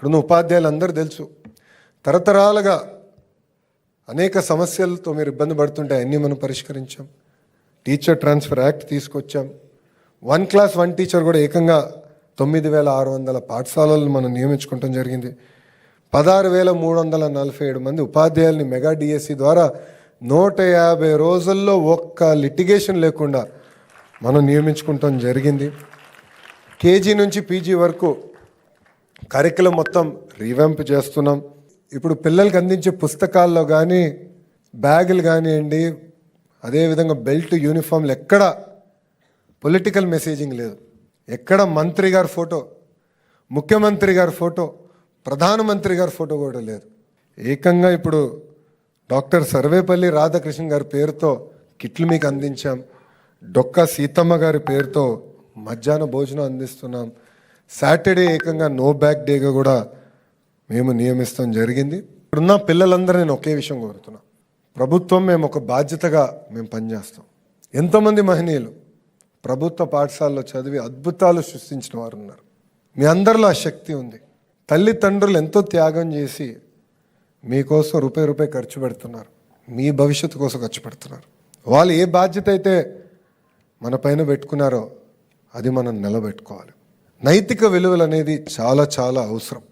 ఇక్కడున్న ఉపాధ్యాయులు అందరూ తెలుసు. తరతరాలుగా అనేక సమస్యలతో మీరు ఇబ్బంది పడుతుంటే అన్నీ మనం పరిష్కరించాం. టీచర్ ట్రాన్స్ఫర్ యాక్ట్ తీసుకొచ్చాం. వన్ క్లాస్ వన్ టీచర్ కూడా ఏకంగా తొమ్మిది వేల ఆరు వందల పాఠశాలలను మనం నియమించుకోవటం జరిగింది. పదహారు వేల మూడు వందల నలభై ఏడు మంది ఉపాధ్యాయుల్ని మెగా డిఎస్సి ద్వారా నూట యాభై రోజుల్లో ఒక్క లిటిగేషన్ లేకుండా మనం నియమించుకుంటాం జరిగింది. కేజీ నుంచి పీజీ వరకు కరికులం మొత్తం రీవెంప్ చేస్తున్నాం. ఇప్పుడు పిల్లలకి అందించే పుస్తకాల్లో కానీ బ్యాగులు కానివ్వండి అదేవిధంగా బెల్ట్ యూనిఫామ్లు ఎక్కడ పొలిటికల్ మెసేజింగ్ లేదు. ఎక్కడ మంత్రి గారి ఫోటో ముఖ్యమంత్రి గారి ఫోటో ప్రధానమంత్రి గారి ఫోటో కూడా లేదు. ఏకంగా ఇప్పుడు డాక్టర్ సర్వేపల్లి రాధాకృష్ణ గారి పేరుతో కిట్లు మీకు అందించాం. డొక్క సీతమ్మ గారి పేరుతో మధ్యాహ్న భోజనం అందిస్తున్నాం. సాటర్డే ఏకంగా నో బ్యాక్ డేగా కూడా మేము నియమిస్తాం జరిగింది. ఇప్పుడున్న పిల్లలందరూ నేను ఒకే విషయం కోరుతున్నా. ప్రభుత్వం మేము ఒక బాధ్యతగా మేము పనిచేస్తాం. ఎంతోమంది మహనీయులు ప్రభుత్వ పాఠశాలలో చదివి అద్భుతాలు సృష్టించిన వారు ఉన్నారు. మీ అందరిలో ఆ శక్తి ఉంది. తల్లిదండ్రులు ఎంతో త్యాగం చేసి మీకోసం రూపాయి రూపాయి ఖర్చు పెడుతున్నారు. మీ భవిష్యత్తు కోసం ఖర్చు పెడుతున్నారు. వాళ్ళు ఏ బాధ్యత అయితే మన పైన పెట్టుకున్నారో అది మనం నిలబెట్టుకోవాలి. నైతిక విలువలు అనేది చాలా చాలా అవసరం.